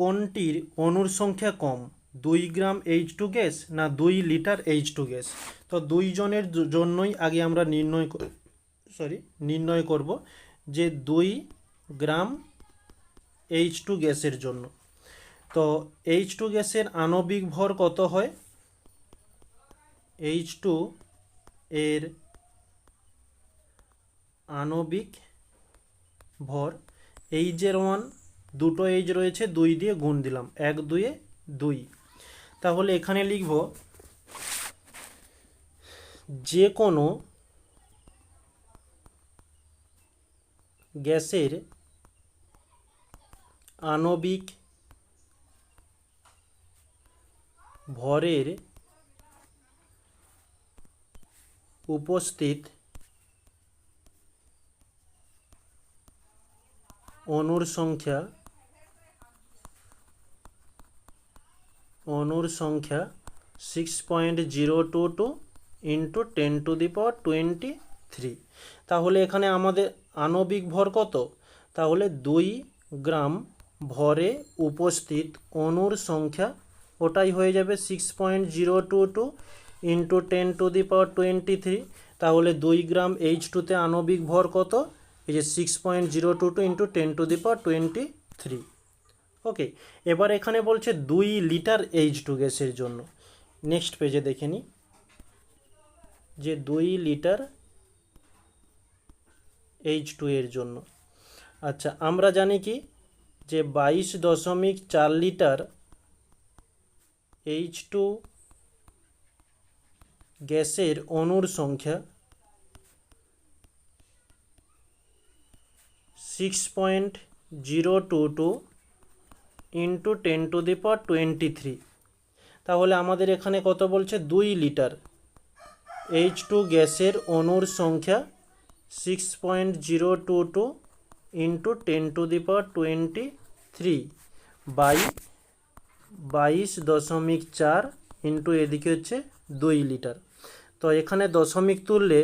কোনটির অণুর সংখ্যা কম? দুই গ্রাম এইচ টু গ্যাস না দুই লিটার এইচ টু গ্যাস তো দুইজনের জন্যই আগে আমরা নির্ণয় সরি নির্ণয় করব যে দুই গ্রাম এইচ টু গ্যাসের জন্য। তো এইচ টু গ্যাসের আণবিক ভর কত হয়? এইচ টু এর আণবিক ভর এইচ এইচের ওয়ান দুটো এইচ রয়েছে, দুই দিয়ে গুণ দিলাম। এক, দুয়ে দুই। তাহলে এখানে লিখব যে কোনো গ্যাসের আণবিক ভরের উপস্থিত অণুর সংখ্যা অণুর সংখ্যা six point zero two two into ten to the power twenty three তাহলে এখানে আমাদের আণবিক ভর কত? তাহলে দুই গ্রাম ভরে উপস্থিত অণুর সংখ্যা ওটাই হয়ে যাবে six point zero two two into ten to the power twenty three তাহলে দুই গ্রাম এইচ টুতে আণবিক ভর কত? এই যে six point zero two two into ten to the power twenty three okay এবার এখানে বলছে দুই লিটার এইচ টু গ্যাসের জন্য। নেক্সট পেজে দেখে নিই যে দুই লিটার এইচ টু এর জন্য। আচ্ছা আমরা জানি কি? যে বাইশ দশমিক চার লিটার এইচ টু গ্যাসের অণুর সংখ্যা six point zero two two into ten to the power twenty three তাহলে আমাদের এখানে কত বলছে? দুই লিটার। এইচ টু গ্যাসের অণুর সংখ্যা six point zero two two into ten to the power twenty three by বাইশ দশমিক চার ইন্টু এদিকে হচ্ছে দুই লিটার। তো এখানে দশমিক তুললে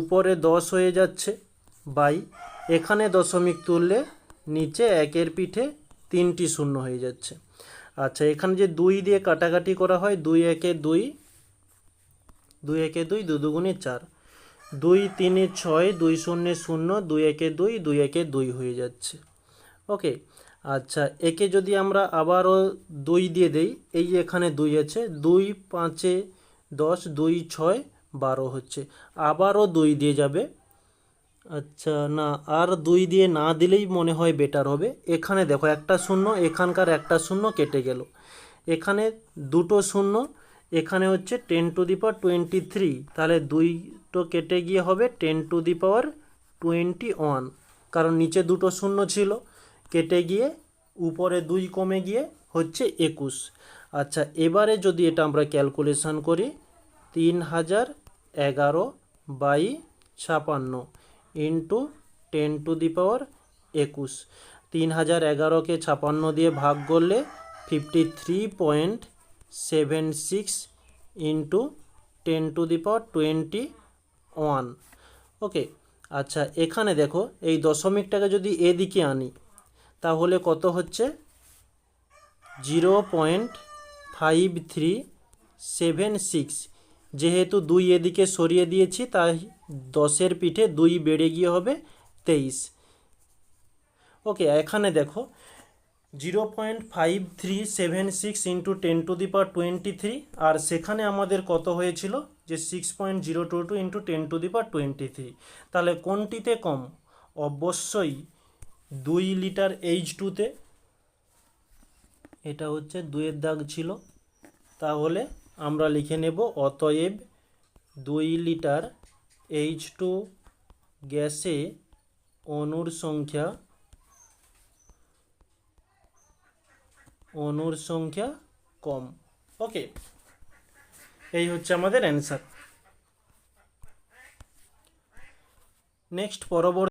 উপরে দশ হয়ে যাচ্ছে বাই এখানে দশমিক তুললে নিচে একের পিঠে তিনটি শূন্য হয়ে যাচ্ছে। আচ্ছা এখানে যে দুই দিয়ে কাটাকাটি করা হয়, দুই একে দুই দুই একে দুই দু দুগুণে চার। দুই তিনে ছয়, দুই শূন্যে শূন্য, দুই একে দুই দুই একে দুই হয়ে যাচ্ছে। ওকে আচ্ছা একে যদি আমরা আবারও দুই দিয়ে দেই, এই এখানে দুই আছে, দুই পাঁচে দশ, দুই ছয়, বারো হচ্ছে। আবারও দুই দিয়ে যাবে আচ্ছা না, আর দুই দিয়ে না দিলেই মনে হয় বেটার হবে। এখানে দেখো, একটা শূন্য, এখানকার একটা শূন্য কেটে গেল। এখানে দুটো শূন্য, এখানে হচ্ছে ten to the power twenty three তাহলে দুইটো কেটে গিয়ে হবে ten to the power twenty one কারণ নিচে দুটো শূন্য ছিল, কেটে গিয়ে উপরে দুই কমে গিয়ে হচ্ছে একুশ। আচ্ছা এবারে যদি এটা আমরা ক্যালকুলেশন করি, তিন হাজার এগারো বাই ছাপান্ন। Into ten to the power একুশ। তিন হাজার এগারোকে ছাপান্ন দিয়ে ভাগ করলে fifty three point seven six into ten to the power twenty one okay আচ্ছা এখানে দেখো, এই দশমিকটাকে যদি এদিকে আনি, তাহলে কত হচ্ছে? Zero point five three seven six যেহেতু দুই এদিকে সরিয়ে দিয়েছি, তাই দশের পিঠে দুই বেড়ে গিয়ে হবে তেইশ। ওকে, এখানে দেখো, zero point five three seven six into ten to the power twenty three, আর সেখানে আমাদের কত হয়েছিল? যে six point zero two two into ten to the power twenty three. তাহলে কোনটিতে কম? অবশ্যই দুই লিটার এইচ টুতে এটা হচ্ছে দুইয়ের দাগ ছিল। তাহলে আমরা লিখে নেব, অতএব দুই লিটার এইচ টু গ্যাসে অণুর সংখ্যা অণুর সংখ্যা কম। ওকে এই হচ্ছে আমাদের অ্যান্সার নেক্সট পরবর্তী